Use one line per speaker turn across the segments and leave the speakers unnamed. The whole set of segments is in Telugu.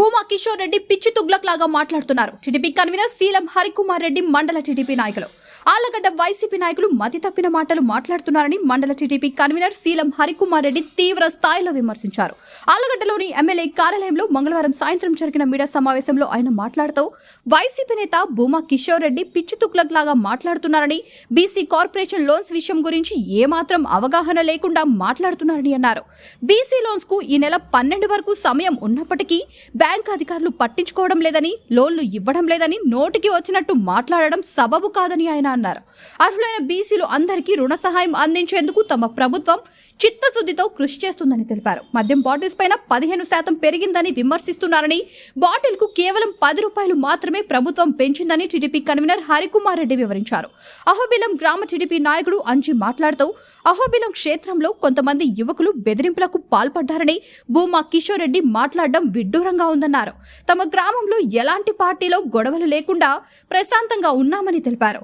భూమా కిషోర్ రెడ్డి పిచ్చి తుగ్లక్ లాగా మాట్లాడుతున్నారు. టీడీపీ కన్వీనర్ సీలం హరికుమార్ రెడ్డి మండల టీడీపీ నాయకులు. ఆళ్ళగడ్డ వైసీపీ నాయకులు మతి తప్పిన మాటలు మాట్లాడుతున్నారని మండల టీడీపీ కన్వీనర్ సీలం హరికుమార్ రెడ్డి తీవ్ర స్థాయిలో విమర్శించారు. ఆళ్ళగడ్డలోని ఎమ్మెల్యే కార్యాలయంలో మంగళవారం సాయంత్రం జరిగిన మీడియా సమావేశంలో ఆయన మాట్లాడుతూ వైసీపీ నేత భూమా కిషోర్ రెడ్డి పిచ్చి తుక్లక్ లాగా మాట్లాడుతున్నారని బీసీ కార్పొరేషన్ లోన్స్ విషయం గురించి ఏమాత్రం అవగాహన లేకుండా మాట్లాడుతున్నారని అన్నారు. బీసీ లోన్స్కు ఈ నెల పన్నెండు వరకు సమయం ఉన్నప్పటికీ బ్యాంక్ అధికారులు పట్టించుకోవడం లేదని లోన్లు ఇవ్వడం లేదని నోటికి వచ్చినట్టు మాట్లాడడం సబబు కాదని ఆయన అన్నారు. అర్హులైన బీసీలు అందరికీ రుణ సహాయం అందించేందుకు తమ ప్రభుత్వం చిత్తశుద్ధితో కృషి చేస్తుందని తెలిపారు. మద్యం బాటిల్స్ పైన పదిహేను శాతం పెరిగిందని విమర్శిస్తున్నారని బాటిల్కు కేవలం పది రూపాయలు మాత్రమే ప్రభుత్వం పెంచిందని టీడీపీ కన్వీనర్ హరికుమార్ రెడ్డి వివరించారు. అహోబిలం గ్రామ టీడీపీ నాయకుడు అంచి మాట్లాడుతూ అహోబిలం క్షేత్రంలో కొంతమంది యువకులు బెదిరింపులకు పాల్పడ్డారని భూమా కిషోర్ రెడ్డి మాట్లాడడం విడ్డూరంగా ఉందన్నారు. తమ గ్రామంలో ఎలాంటి పార్టీలో గొడవలు లేకుండా ప్రశాంతంగా ఉన్నామని తెలిపారు.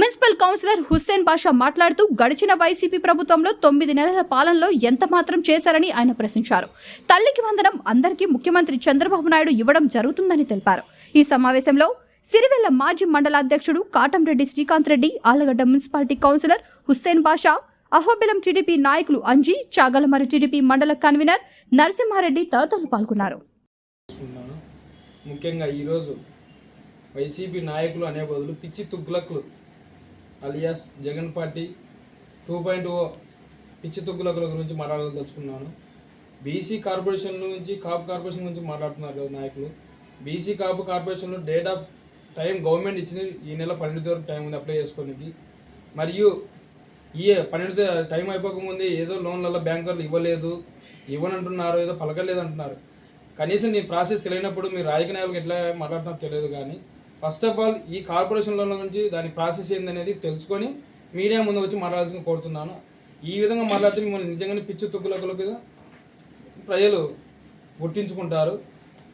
మున్సిపల్ కౌన్సిలర్ హుస్సేన్ బాషా మాట్లాడుతూ గడిచిన వైసీపీ ప్రభుత్వంలో తొమ్మిది నెలల పాలనలో ఎంత మాత్రం చేశారని ఆయన ప్రశ్నించారు. తల్లికి వందనం అందరికీ ముఖ్యమంత్రి చంద్రబాబు నాయుడు ఇవ్వడం జరుగుతుందని తెలిపారు. ఈ సమావేశంలో సిరివెల్ల మాజీ మండలాధ్యక్షుడు Katamreddy Srikanth Reddy Allagadda municipality councillor Hussain Basha Ahobilam TDP నాయకులు అంజీ చాగలమరి టీడీపీ మండల కన్వీనర్ నరసింహారెడ్డి తదితరులు పాల్గొన్నారు.
ముఖ్యంగా ఈరోజు వైసీపీ నాయకులు అనే బదులు పిచ్చి తుగ్లకులు alias Jagan party two point O పిచ్చి తుగ్లకుల గురించి మాట్లాడదలుచుకున్నాను. బీసీ కార్పొరేషన్ నుంచి కాపు కార్పొరేషన్ గురించి మాట్లాడుతున్నారు నాయకులు. బీసీ కాపు కార్పొరేషన్లో డేట్ ఆఫ్ టైం గవర్నమెంట్ ఇచ్చింది ఈ నెల పన్నెండు వరకు టైం ఉంది అప్లై చేసుకోనికి. మరియు ఈ పన్నెండు టైం అయిపోకముందే ఏదో లోన్లలో బ్యాంకర్లు ఇవ్వలేదు ఇవ్వనంటున్నారు ఏదో పలకలేదు అంటున్నారు కనీసం నీ ప్రాసెస్ తెలియనప్పుడు మీరు రాజకీయ నాయకులకు ఎట్లా మాట్లాడుతున్నారో తెలియదు కానీ ఫస్ట్ ఆఫ్ ఆల్ ఈ కార్పొరేషన్ లోన్ల గురించి దాని ప్రాసెస్ ఏందనేది తెలుసుకొని మీడియా ముందు వచ్చి మాట్లాడాల్సిన కోరుతున్నాను. ఈ విధంగా మాట్లాడితే మిమ్మల్ని నిజంగానే పిచ్చి తొక్కులకు ప్రజలు గుర్తించుకుంటారు.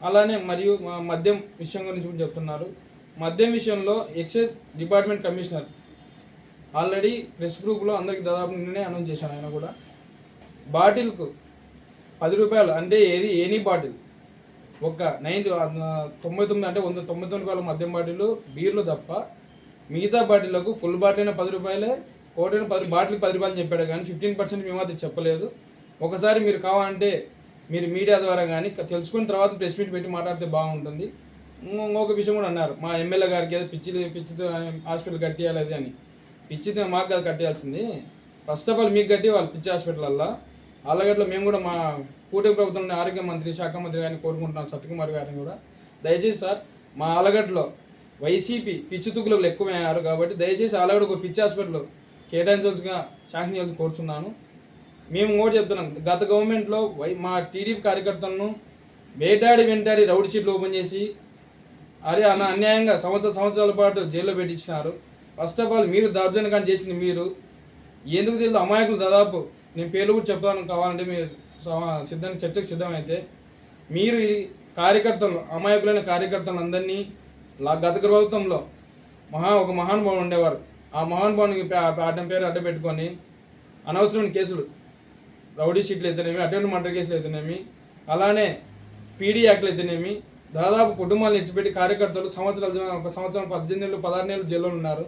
అలానే మరియు మా మద్యం విషయం గురించి కూడా చెప్తున్నారు. మద్యం విషయంలో excise department commissioner already press గ్రూప్లో అందరికి దాదాపు నిన్ననే అనౌన్స్ చేశాను ఆయన కూడా. బాటిల్కు పది రూపాయలు అంటే ఏది ఎనీ బాటిల్ ఒక నైన్ తొంభై తొమ్మిది అంటే వంద తొంభై తొమ్మిది రూపాయల మద్యం బాటిల్ బీర్లు తప్ప మిగతా బాటిళ్ళకు ఫుల్ బాటిల్ అయినా పది రూపాయలే కోటైన పది బాటిల్ పది రూపాయలు చెప్పాడు. కానీ ఫిఫ్టీన్ పర్సెంట్ మేము అది చెప్పలేదు. ఒకసారి మీరు కావాలంటే మీరు మీడియా ద్వారా కానీ తెలుసుకున్న తర్వాత ప్రెస్ మీట్ పెట్టి మాట్లాడితే బాగుంటుంది. ఇంకొక విషయం కూడా అన్నారు. మా ఎమ్మెల్యే గారికి ఏదో పిచ్చి పిచ్చితో హాస్పిటల్ కట్టేయాలి అది అని. పిచ్చితో మాకు అది కట్టేయాల్సింది. ఫస్ట్ ఆఫ్ ఆల్ మీకు కట్టి వాళ్ళు పిచ్చి హాస్పిటల్లో ఆలగడ్డలో మేము కూడా మా కూటమి ప్రభుత్వం ఆరోగ్య మంత్రి శాఖ మంత్రి గారిని కోరుకుంటున్నాం సత్యకుమార్ గారిని కూడా. దయచేసి సార్ మా ఆలగడ్డలో వైసీపీ పిచ్చి తుక్కులకు ఎక్కువయ్యారు కాబట్టి దయచేసి ఆలగడ్డ ఒక పిచ్చి హాస్పిటల్ కేటాయించవలసిగా శాంక్షన్ చేయాల్సి కోరుతున్నాను మేము కూడా చెప్తున్నాం గత గవర్నమెంట్లో వై మా టీడీపీ కార్యకర్తలను వేటాడి వెంటాడి రౌడ్ షీట్లు ఓపెన్ చేసి అరే అన్న అన్యాయంగా సంవత్సర సంవత్సరాల పాటు జైల్లో పెట్టించినారు. ఫస్ట్ ఆఫ్ ఆల్ మీరు దౌర్జన్యకాన్ని చేసింది మీరు. ఎందుకు తెలియదు? అమాయకులు దాదాపు నేను పేర్లు కూడా చెప్తాను కావాలంటే మీరు సిద్ధం చర్చకు సిద్ధమైతే. మీరు ఈ కార్యకర్తలు అమాయకులైన కార్యకర్తలు అందరినీ గత ప్రభుత్వంలో మహా ఒక మహానుభావుడు ఉండేవారు. ఆ మహానుభావునికి అడ్డం పేరు అడ్డం పెట్టుకొని అనవసరమైన కేసులు రౌడీ షీట్లు అయితేనేమి అటెండ్ మర్డర్ కేసులు అయితేనేమి అలానే పీడీ యాక్ట్లు అయితేనేమి దాదాపు కుటుంబాలను ఇచ్చిపెట్టి కార్యకర్తలు సంవత్సరాలు ఒక సంవత్సరం పద్దెనిమిది నెలలు పదహారు నెలలు జైల్లో ఉన్నారు.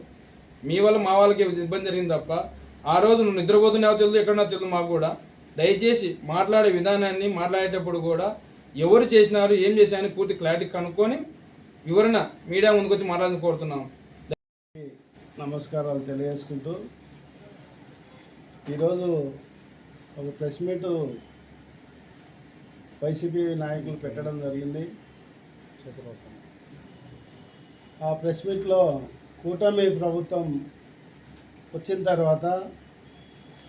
మీ వల్ల మా వాళ్ళకి ఇబ్బంది జరిగింది తప్ప ఆ రోజు నువ్వు నిద్రపోతున్నావో తెలియదు ఎక్కడన్నా తెలుదు మాకు కూడా. దయచేసి మాట్లాడే విధానాన్ని మాట్లాడేటప్పుడు కూడా ఎవరు చేసినారు ఏం చేశారని పూర్తి క్లారిటీ కనుక్కొని వివరణ మీడియా ముందుకు వచ్చి మాట్లాడాలని కోరుతున్నాం.
నమస్కారాలు తెలియజేసుకుంటూ ఈరోజు ఒక ప్రెస్ మీట్ వైసీపీ నాయకులు పెట్టడం జరిగింది. ఆ ప్రెస్ మీట్లో కూటమి ప్రభుత్వం వచ్చిన తర్వాత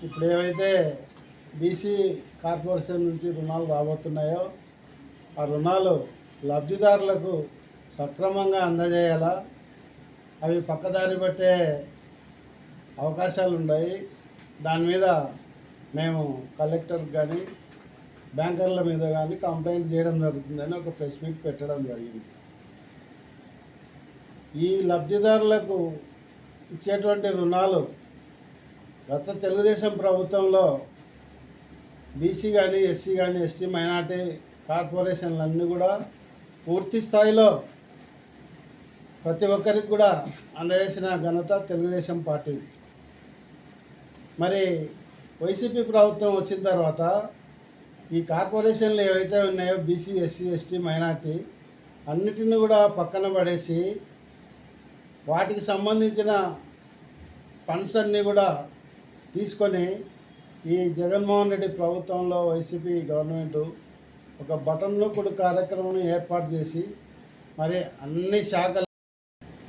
ఇప్పుడు ఏవైతే బీసీ కార్పొరేషన్ నుంచి రుణాలు రాబోతున్నాయో ఆ రుణాలు లబ్ధిదారులకు సక్రమంగా అందజేయాలా? అవి పక్కదారి పట్టే అవకాశాలు ఉన్నాయి దాని మీద మేము కలెక్టర్ కానీ బ్యాంకర్ల మీద కానీ కంప్లైంట్ చేయడం జరుగుతుందని ఒక ప్రెస్ మీట్ పెట్టడం జరిగింది. ఈ లబ్ధిదారులకు ఇచ్చేటువంటి రుణాలు గత తెలుగుదేశం ప్రభుత్వంలో బీసీ కానీ ఎస్సీ కానీ ఎస్టీ మైనార్టీ కార్పొరేషన్లు అన్నీ కూడా పూర్తి స్థాయిలో ప్రతి ఒక్కరికి కూడా అందజేసిన ఘనత తెలుగుదేశం పార్టీ. మరి వైసీపీ ప్రభుత్వం వచ్చిన తర్వాత ఈ కార్పొరేషన్లు ఏవైతే ఉన్నాయో బీసీ ఎస్సీ ఎస్టీ మైనార్టీ అన్నిటిని కూడా పక్కన పడేసి వాటికి సంబంధించిన ఫండ్స్ అన్నీ కూడా తీసుకొని ఈ జగన్మోహన్ రెడ్డి ప్రభుత్వంలో వైసీపీ గవర్నమెంట్ ఒక బటన్ నొక్కుడు కార్యక్రమం ఏర్పాటు చేసి మరి అన్ని శాఖలు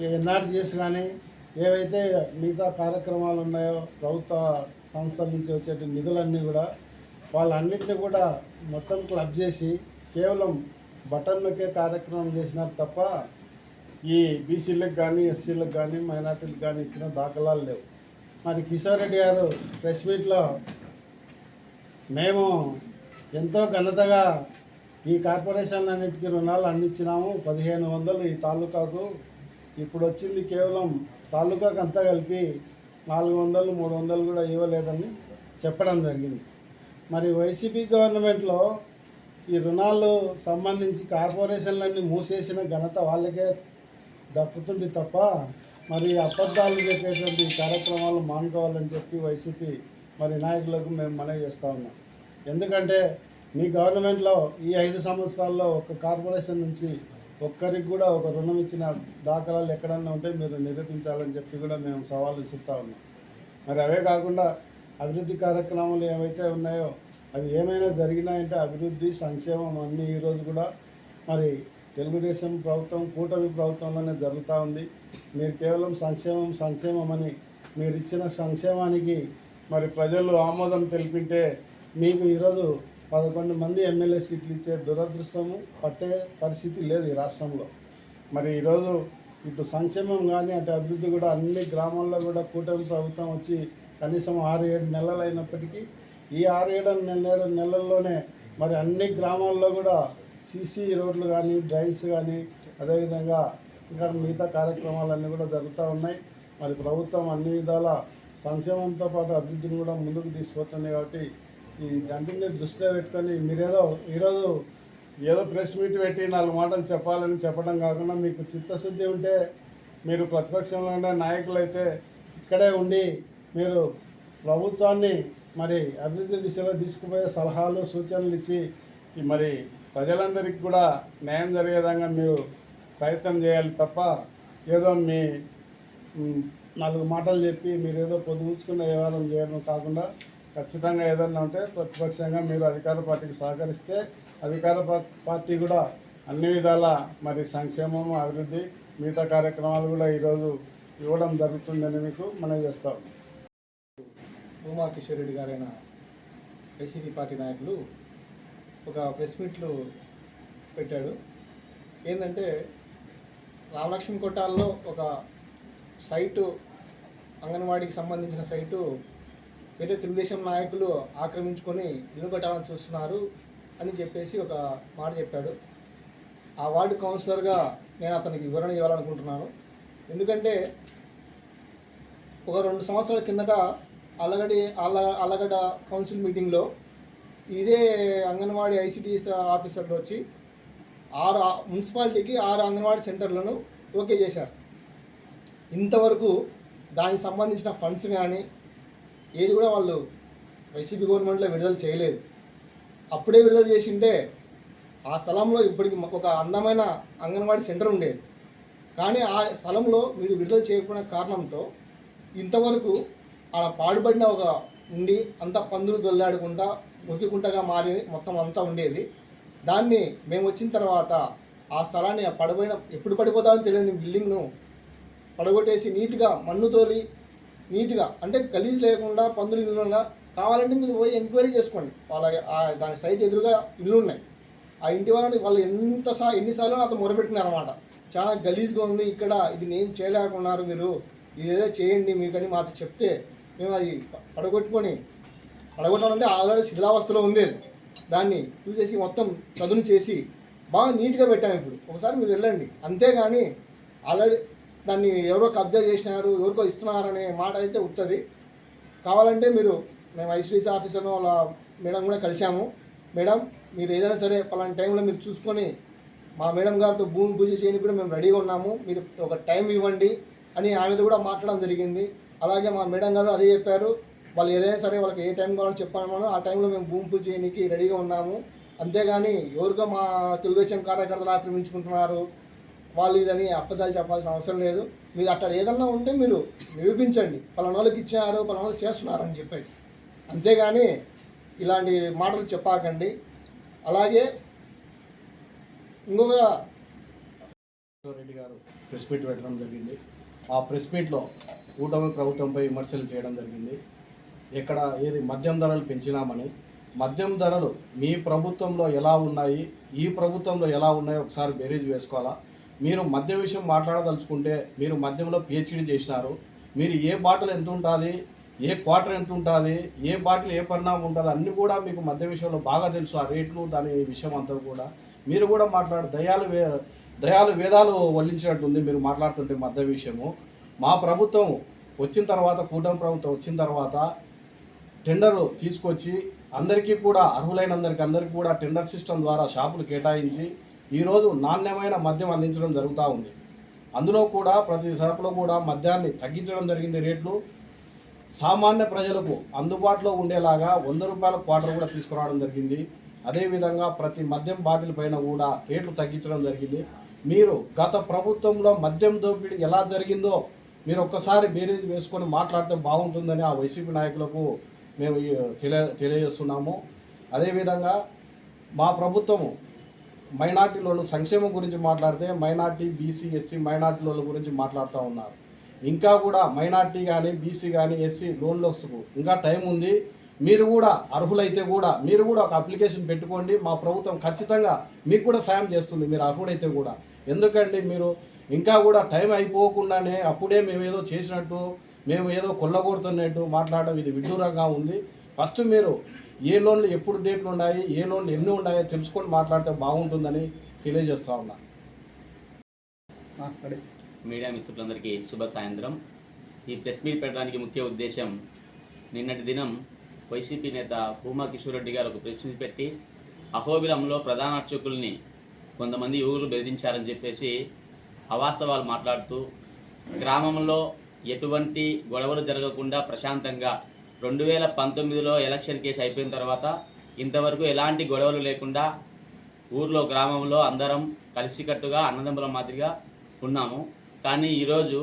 ఎన్ఆర్జీఎస్ కానీ ఏవైతే మిగతా కార్యక్రమాలు ఉన్నాయో ప్రభుత్వ సంస్థల నుంచి వచ్చే నిధులన్నీ కూడా వాళ్ళన్నింటినీ కూడా మొత్తం క్లబ్ చేసి కేవలం బటన్ నొక్కే కార్యక్రమం చేసినారు తప్ప ఈ బీసీలకు కానీ ఎస్సీలకు కానీ మైనార్టీలకు కానీ ఇచ్చిన దాఖలాలు లేవు. మరి కిషోర్ రెడ్డి గారు ప్రెస్ మీట్లో మేము ఎంతో ఘనతగా ఈ కార్పొరేషన్ అన్నిటికీ రుణాలు అందించినాము. పదిహేను వందలు ఈ తాలూకాకు. ఇప్పుడు వచ్చింది కేవలం తాలూకాకు అంతా కలిపి నాలుగు వందలు మూడు వందలు కూడా ఇవ్వలేదని చెప్పడం జరిగింది. మరి వైసీపీ గవర్నమెంట్లో ఈ రుణాలు సంబంధించి కార్పొరేషన్లన్నీ మూసేసిన ఘనత వాళ్ళకే దక్కుతుంది తప్ప మరి అబద్ధాలు చెప్పేటువంటి కార్యక్రమాలు మానుకోవాలని చెప్పి వైసీపీ మరి నాయకులకు మేము మనవి చేస్తూ ఉన్నాం. ఎందుకంటే మీ గవర్నమెంట్లో ఈ ఐదు సంవత్సరాల్లో ఒక కార్పొరేషన్ నుంచి ఒక్కరికి కూడా ఒక రుణం ఇచ్చిన దాఖలాలు ఎక్కడన్నా ఉంటే మీరు నిరూపించాలని చెప్పి కూడా మేము సవాళ్ళు చెప్తా ఉన్నాం. మరి అవే కాకుండా అభివృద్ధి కార్యక్రమాలు ఏవైతే ఉన్నాయో అవి ఏమైనా జరిగినాయంటే అభివృద్ధి సంక్షేమం అన్నీ ఈరోజు కూడా మరి తెలుగుదేశం ప్రభుత్వం కూటమి ప్రభుత్వంలోనే జరుగుతూ ఉంది. మీరు కేవలం సంక్షేమం సంక్షేమం అని మీరు ఇచ్చిన సంక్షేమానికి మరి ప్రజలు ఆమోదం తెలిపింటే మీకు ఈరోజు పదకొండు మంది ఎమ్మెల్యే సీట్లు ఇచ్చే దురదృష్టము పట్టే పరిస్థితి లేదు ఈ రాష్ట్రంలో. మరి ఈరోజు ఇటు సంక్షేమం కానీ అటు అభివృద్ధి కూడా అన్ని గ్రామాల్లో కూడా కూటమి ప్రభుత్వం వచ్చి కనీసం ఆరు ఏడు నెలలు అయినప్పటికీ ఈ ఆరు ఏడు నెల నెలల్లోనే మరి అన్ని గ్రామాల్లో కూడా సీసీ రోడ్లు కానీ డ్రైన్స్ కానీ అదేవిధంగా ఇంకా మిగతా కార్యక్రమాలన్నీ కూడా జరుగుతూ ఉన్నాయి. మరి ప్రభుత్వం అన్ని విధాల సంక్షేమంతో పాటు అభివృద్ధిని కూడా ముందుకు తీసుకుపోతుంది కాబట్టి ఈ దంటిని దృష్టిలో పెట్టుకొని మీరేదో ఈరోజు ఏదో ప్రెస్ మీట్ పెట్టి నాలుగు మాటలు చెప్పాలని చెప్పడం కాకుండా మీకు చిత్తశుద్ధి ఉంటే మీరు ప్రతిపక్షంలో ఉండే నాయకులు అయితే ఇక్కడే ఉండి మీరు ప్రభుత్వాన్ని మరి అభివృద్ధి దిశలో తీసుకుపోయే సలహాలు సూచనలు ఇచ్చి మరి ప్రజలందరికీ కూడా న్యాయం జరిగే విధంగా మీరు ప్రయత్నం చేయాలి తప్ప ఏదో మీ నాలుగు మాటలు చెప్పి మీరు ఏదో పొద్దుముచ్చుకున్న వ్యవహారం చేయడం కాకుండా ఖచ్చితంగా ఏదన్నా ఉంటే ప్రతిపక్షంగా మీరు అధికార పార్టీకి సహకరిస్తే అధికార పార్టీ కూడా అన్ని విధాల మరి సంక్షేమం అభివృద్ధి మిగతా కార్యక్రమాలు కూడా ఈరోజు ఇవ్వడం జరుగుతుందని మీకు మనం చేస్తాం
భూమా కిషోర్ రెడ్డి గారైన వైసీపీ పార్టీ నాయకులు ఒక ప్రెస్ మీట్లు పెట్టాడు. ఏంటంటే రామలక్ష్మి కొట్టాల్లో ఒక సైటు అంగన్వాడీకి సంబంధించిన సైటు వేరే తెలుగుదేశం నాయకులు ఆక్రమించుకొని ఇల్లు కట్టాలని చూస్తున్నారు అని చెప్పేసి ఒక మాట చెప్పాడు. ఆ వార్డు కౌన్సిలర్గా నేను అతనికి వివరణ ఇవ్వాలనుకుంటున్నాను. ఎందుకంటే ఒక రెండు సంవత్సరాల కిందట అల్లగడి అల్ల అల్లగడ్డ కౌన్సిల్ మీటింగ్లో ఇదే అంగన్వాడీ ఐసిడిఎస్ ఆఫీసర్లు వచ్చి ఆరు ఆ- మున్సిపాలిటీకి ఆరు అంగన్వాడీ సెంటర్లను ఓకే చేశారు. ఇంతవరకు దానికి సంబంధించిన ఫండ్స్ కానీ ఏది కూడా వాళ్ళు వైసీపీ గవర్నమెంట్లో విడుదల చేయలేదు. అప్పుడే విడుదల చేసింటే ఆ స్థలంలో ఇప్పటికి ఒక అందమైన అంగన్వాడీ సెంటర్ ఉండేది కానీ ఆ స్థలంలో మీరు విడుదల చేయకపోయిన కారణంతో ఇంతవరకు ఆడ పాడుపడిన ఒక ఉండి అంత పందులు దొల్లాడకుండా మురికికుంటగా మారి మొత్తం అంతా ఉండేది. దాన్ని మేము వచ్చిన తర్వాత ఆ స్థలాన్ని పడిపోయిన ఎప్పుడు పడిపోతామని తెలియని బిల్డింగ్ను పడగొట్టేసి నీట్గా మన్ను తోలి నీట్గా అంటే గలీజ్ లేకుండా పందులు ఇల్లున్నా కావాలంటే మీరు పోయి ఎంక్వైరీ చేసుకోండి. వాళ్ళ దాని సైట్ ఎదురుగా ఇల్లు ఉన్నాయి. ఆ ఇంటి వాళ్ళని వాళ్ళు ఎంత సా ఎన్నిసార్లు నాతో మొరపెట్టినారనమాట చాలా గలీజ్గా ఉంది ఇక్కడ ఇది నేను చేయలేకున్నారు మీరు ఇదేదో చేయండి మీకని మాకు చెప్తే మేము అది పడగొట్టుకొని పడగొట్టాలంటే ఆల్రెడీ శిథిలావస్థలో ఉంది దాన్ని చూసేసి మొత్తం చదును చేసి బాగా నీట్గా పెట్టాము ఇప్పుడు. ఒకసారి మీరు వెళ్ళండి. అంతేగాని ఆల్రెడీ దాన్ని ఎవరో కబ్జా చేసినారు ఎవరికో ఇస్తున్నారనే మాట అయితే ఉంటుంది కావాలంటే మీరు మేము ఐసీడీసీ ఆఫీసర్ను వాళ్ళ మేడం కూడా కలిసాము మేడం మీరు ఏదైనా సరే పలానా టైంలో మీరు చూసుకొని మా మేడం గారితో భూమి పూజ చేయని కూడా మేము రెడీగా ఉన్నాము. మీరు ఒక టైం ఇవ్వండి అని ఆమెతో కూడా మాట్లాడడం జరిగింది. అలాగే మా మేడం గారు అదే చెప్పారు. వాళ్ళు ఏదైనా సరే వాళ్ళకి ఏ టైం కావాలో చెప్పాను ఆ టైంలో మేము భూమి పూజ చేయడానికి రెడీగా ఉన్నాము. అంతేగాని ఎవరికో మా తెలుగుదేశం కార్యకర్తలు ఆక్రమించుకుంటున్నారు. వాళ్ళు ఇదని అబద్ధాలు చెప్పాల్సిన అవసరం లేదు. మీరు అక్కడ ఏదన్నా ఉంటే మీరు నిరూపించండి. పలానోళ్ళకి ఇచ్చినారు ఇచ్చారు పలానా వాళ్ళకి చేస్తున్నారు అని చెప్పండి. అంతేగాని ఇలాంటి మాటలు చెప్పాకండి. అలాగే ఇంకొక
రెడ్డి గారు ప్రెస్ మీట్ పెట్టడం జరిగింది. ఆ ప్రెస్ మీట్లో కూటమి ప్రభుత్వంపై విమర్శలు చేయడం జరిగింది. ఇక్కడ ఏది మద్యం ధరలు పెంచినామని. మద్యం ధరలు మీ ప్రభుత్వంలో ఎలా ఉన్నాయి? ఈ ప్రభుత్వంలో ఎలా ఉన్నాయో ఒకసారి బేరీజ్ వేసుకోవాలా? మీరు మద్యం విషయం మాట్లాడదలుచుకుంటే మీరు మద్యంలో పిహెచ్డి చేసినారు. మీరు ఏ బాటిల్ ఎంత ఉంటుంది ఏ క్వార్టర్ ఎంత ఉంటుంది ఏ బాటిల్ ఏ పరిణామం ఉంటుంది అన్నీ కూడా మీకు మద్య విషయంలో బాగా తెలుసు. ఆ రేట్లు దాని విషయం అంతా కూడా. మీరు కూడా మాట్లాడు దయాలు వే దయాలు వేదాలు వల్లించినట్టుంది మీరు మాట్లాడుతుంటే మద్య విషయము. మా ప్రభుత్వం వచ్చిన తర్వాత కూటమి ప్రభుత్వం వచ్చిన తర్వాత టెండర్లు తీసుకొచ్చి అందరికీ కూడా అర్హులైన అందరికీ అందరికీ కూడా టెండర్ సిస్టమ్ ద్వారా షాపులు కేటాయించి ఈరోజు నాణ్యమైన మద్యం అందించడం జరుగుతూ ఉంది. అందులో కూడా ప్రతి షాపులో కూడా మద్యాన్ని తగ్గించడం జరిగింది రేట్లు. సామాన్య ప్రజలకు అందుబాటులో ఉండేలాగా వంద రూపాయల క్వార్టర్ కూడా తీసుకురావడం జరిగింది. అదేవిధంగా ప్రతి మద్యం బాటిల్ పైన కూడా రేట్లు తగ్గించడం జరిగింది. మీరు గత ప్రభుత్వంలో మద్యం దోపిడీ ఎలా జరిగిందో మీరు ఒక్కసారి బేరీజ్ వేసుకొని మాట్లాడితే బాగుంటుందని ఆ వైసీపీ నాయకులకు మేము తెలియ తెలియజేస్తున్నాము. అదేవిధంగా మా ప్రభుత్వము మైనార్టీలోను సంక్షేమం గురించి మాట్లాడితే మైనార్టీ బీసీ ఎస్సీ మైనార్టీల గురించి మాట్లాడుతూ ఉన్నారు. ఇంకా కూడా మైనార్టీ కానీ బీసీ కానీ ఎస్సీ లోన్లకు ఇంకా టైం ఉంది. మీరు కూడా అర్హులైతే కూడా మీరు కూడా ఒక అప్లికేషన్ పెట్టుకోండి. మా ప్రభుత్వం ఖచ్చితంగా మీకు కూడా సాయం చేస్తుంది. మీరు అర్హుడైతే కూడా. ఎందుకండి మీరు ఇంకా కూడా టైం అయిపోకుండానే అప్పుడే మేము ఏదో చేసినట్టు మేము ఏదో కొల్లగొడుతున్నట్టు మాట్లాడడం ఇది విడ్డూరంగా ఉంది. ఫస్ట్ మీరు ఏ లోన్లు ఎప్పుడు డేట్లు ఉన్నాయి ఏ లోన్లు ఎన్ని ఉన్నాయో తెలుసుకొని మాట్లాడితే బాగుంటుందని తెలియజేస్తా ఉన్నా.
మీడియా మిత్రులందరికీ శుభ సాయంత్రం. ఈ ప్రెస్ మీట్ పెట్టడానికి ముఖ్య ఉద్దేశం నిన్నటి దినం వైసీపీ నేత భూమా కిషోర్ రెడ్డి గారు ఒక ప్రెస్ మీట్ పెట్టి అహోబిలంలో ప్రధాన అర్చకుల్ని కొంతమంది యువకులు బెదిరించారని చెప్పేసి అవాస్తవాలు మాట్లాడుతూ గ్రామంలో ఎటువంటి గొడవలు జరగకుండా ప్రశాంతంగా రెండు వేల పంతొమ్మిదిలో ఎలక్షన్ కేసు అయిపోయిన తర్వాత ఇంతవరకు ఎలాంటి గొడవలు లేకుండా ఊర్లో గ్రామంలో అందరం కలిసికట్టుగా అన్నదమ్ముల మాదిరిగా ఉన్నాము. కానీ ఈరోజు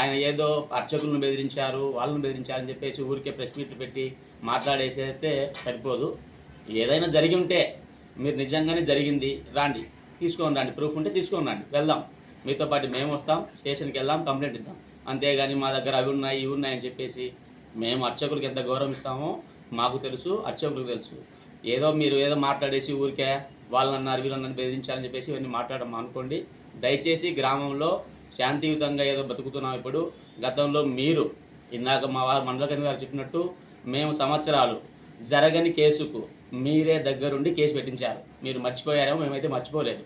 ఆయన ఏదో అర్చకులను బెదిరించారు వాళ్ళని బెదిరించారని చెప్పేసి ఊరికే ప్రెస్ మీట్లు పెట్టి మాట్లాడేసైతే సరిపోదు. ఏదైనా జరిగి ఉంటే మీరు నిజంగానే జరిగింది రాండి తీసుకొని రండి ప్రూఫ్ ఉంటే తీసుకొని రండి వెళ్దాం. మీతో పాటు మేము వస్తాం స్టేషన్కి వెళ్దాం కంప్లైంట్ ఇద్దాం. అంతేగాని మా దగ్గర అవి ఉన్నాయి ఇవి ఉన్నాయి అని చెప్పేసి మేము అర్చకులకు ఎంత గౌరవం ఇస్తామో మాకు తెలుసు అర్చకులకు తెలుసు. ఏదో మీరు ఏదో మాట్లాడేసి ఊరికే వాళ్ళని అన్నారు వీళ్ళని బెదిరించాలని చెప్పేసి ఇవన్నీ మాట్లాడడం అనుకోండి. దయచేసి గ్రామంలో శాంతియుతంగా ఏదో బతుకుతున్నాం ఇప్పుడు. గతంలో మీరు ఇందాక మా వారు మండలకని గారు చెప్పినట్టు మేము సంవత్సరాలు జరగని కేసుకు మీరే దగ్గరుండి కేసు పెట్టించారు. మీరు మర్చిపోయారేమో మేమైతే మర్చిపోలేదు.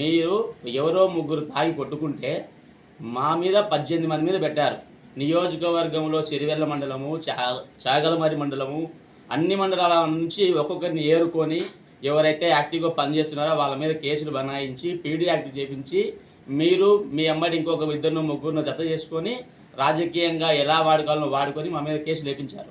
మీరు ఎవరో ముగ్గురు తాగి కొట్టుకుంటే మా మీద పద్దెనిమిది మంది మీద పెట్టారు. నియోజకవర్గంలో సిరివెల్ల మండలము చా చాగలమరి మండలము అన్ని మండలాల నుంచి ఒక్కొక్కరిని ఏరుకొని ఎవరైతే యాక్టివ్గా పనిచేస్తున్నారో వాళ్ళ మీద కేసులు బనాయించి పీడీ యాక్ట్ చేపించి మీరు మీ అమ్మడి ఇంకొక ఇద్దరు ముగ్గురును జత చేసుకొని రాజకీయంగా ఎలా వాడుకోవాలో వాడుకొని మా మీద కేసులు లేపించారు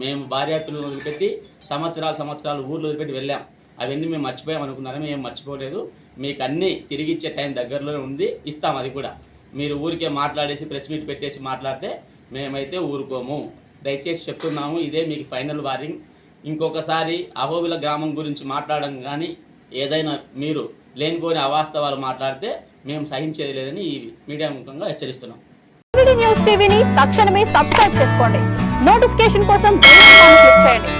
మేము భార్య పిల్లలు వదిలిపెట్టి సంవత్సరాలు సంవత్సరాలు ఊర్లు వదిలిపెట్టి వెళ్ళాం. అవన్నీ మేము మర్చిపోయాం అనుకున్నారా మేము మర్చిపోలేదు. మీకు అన్నీ తిరిగి ఇచ్చే టైం దగ్గరలోనే ఉంది. ఇస్తాం అది కూడా. మీరు ఊరికే మాట్లాడేసి ప్రెస్ మీట్ పెట్టేసి మాట్లాడితే మేమైతే ఊరుకోము. దయచేసి చెప్తున్నాము ఇదే మీకు ఫైనల్ వారింగ్ ఇంకొకసారి అహోబిల గ్రామం గురించి మాట్లాడడం కానీ ఏదైనా మీరు లేనిపోని అవాస్తవాలు మాట్లాడితే మేము సహించేది లేదని ఈ మీడియా ముఖంగా హెచ్చరిస్తున్నాం.
న్యూస్ టీవీని తక్షణమే సబ్స్క్రైబ్ చేసుకోండి. నోటిఫికేషన్ కోసం క్లిక్ చేయండి.